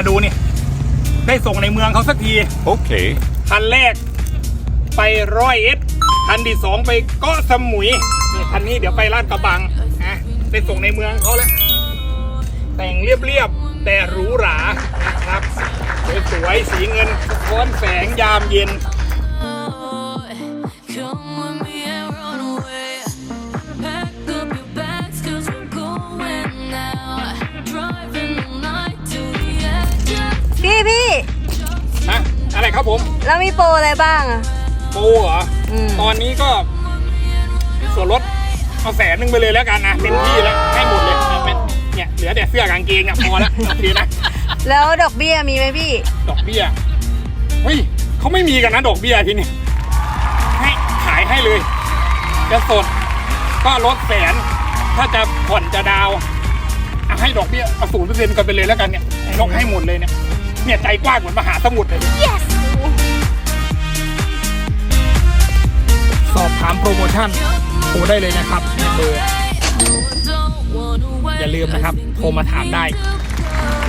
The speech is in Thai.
มาดูนี่ ได้ส่งในเมืองเขาสักที Okay. คันแรกไปร้อยเอ็ดคันที่สองไปเกาะสมุยนี่คันนี้เดี๋ยวไปลาดกระบังอะได้ส่งในเมืองเขาแล้ว แต่งเรียบๆ แต่หรูหรานะครับ สวยๆ สีเงินสะท้อนแสงยามเย็น พี่พี่นะอะไรครับผม แล้วมีโปรอะไรบ้างอะโปรเหรอ อืมตอนนี้ก็ ส่วนลดเอาแสนหนึ่งไปเลยแล้วกันนะเต็มที่แล้วให้หมดเลยนะเป็นเนี่ยเหลือแต่เสื้อกางเกงอะพอละโอเคนะแล้วดอกเบี้ยมีไหมพี่ดอกเบี้ยเฮ้ยเขาไม่มีกันนะดอกเบี้ยที่นี่ให้ขายให้เลย จะสดก็ลดแสน ถ้าจะผ่อนจะดาวน์อะให้ดอกเบี้ยเอาศูนย์เปอร์เซ็นต์กันไปเลยแล้วกันเนี่ยยกให้หมดเลยเนี่ย เนี่ยใจกว้างเหมือนมหาสมุทรเลย yes สอบถามโปรโมชั่นโทรได้เลยนะครับเบอร์ don't wanna wait. อย่าลืมนะครับ โทรมาถามได้ Think